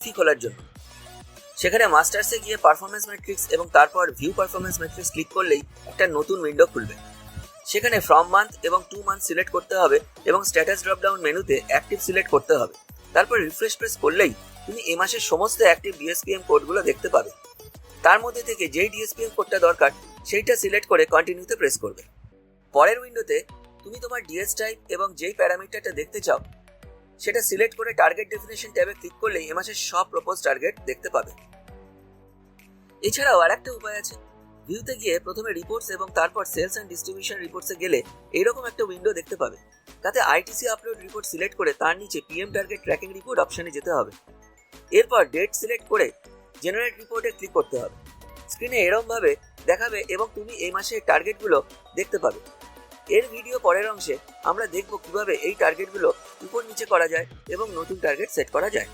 ফি খোলার জন্য। সেখানে মাস্টার্সে গিয়ে পারফরমেন্স ম্যাট্রিক্স এবং তারপর ভিউ পারফরমেন্স ম্যাট্রিক্স ক্লিক করলেই একটা নতুন উইন্ডো খুলবে। সেখানে ফ্রম মান্থ এবং টু মান্থ সিলেক্ট করতে হবে এবং স্ট্যাটাস ড্রপডাউন মেনুতে অ্যাক্টিভ সিলেক্ট করতে হবে। তারপর রিফ্রেশ প্রেস করলেই তুমি এ মাসের সমস্ত অ্যাক্টিভ ডিএসপিএম কোডগুলো দেখতে পাবে। তার মধ্যে থেকে যেই ডিএসপিএম কোডটা দরকার, সেইটা সিলেক্ট করে কন্টিনিউতে প্রেস করবে। পরের উইন্ডোতে তুমি তোমার ডিএস টাইপ এবং যেই প্যারামিটারটা দেখতে চাও সেটা সিলেক্ট করে টার্গেট ডেফিনেশন ট্যাবে ক্লিক করলেই এ মাসের সব প্রপোজ টার্গেট দেখতে পাবে। এছাড়াও আর একটা উপায় আছে। ভিউতে গিয়ে প্রথমে রিপোর্টস এবং তারপর সেলস অ্যান্ড ডিস্ট্রিবিউশন রিপোর্টসে গেলে এইরকম একটা উইন্ডো দেখতে পাবে। তাতে আইটিসি আপলোড রিপোর্ট সিলেক্ট করে তার নিচে পিএম টার্গেট ট্র্যাকিং রিপোর্ট অপশনে যেতে হবে। এরপর ডেট সিলেক্ট করে জেনারেট রিপোর্টে ক্লিক করতে হবে। স্ক্রিনে এরমভাবে দেখাবে এবং তুমি এই মাসের টার্গেটগুলো দেখতে পাবে। এর ভিডিও পরের অংশে আমরা দেখব কীভাবে এই টার্গেটগুলো উপর নিচে করা যায় এবং নতুন টার্গেট সেট করা যায়।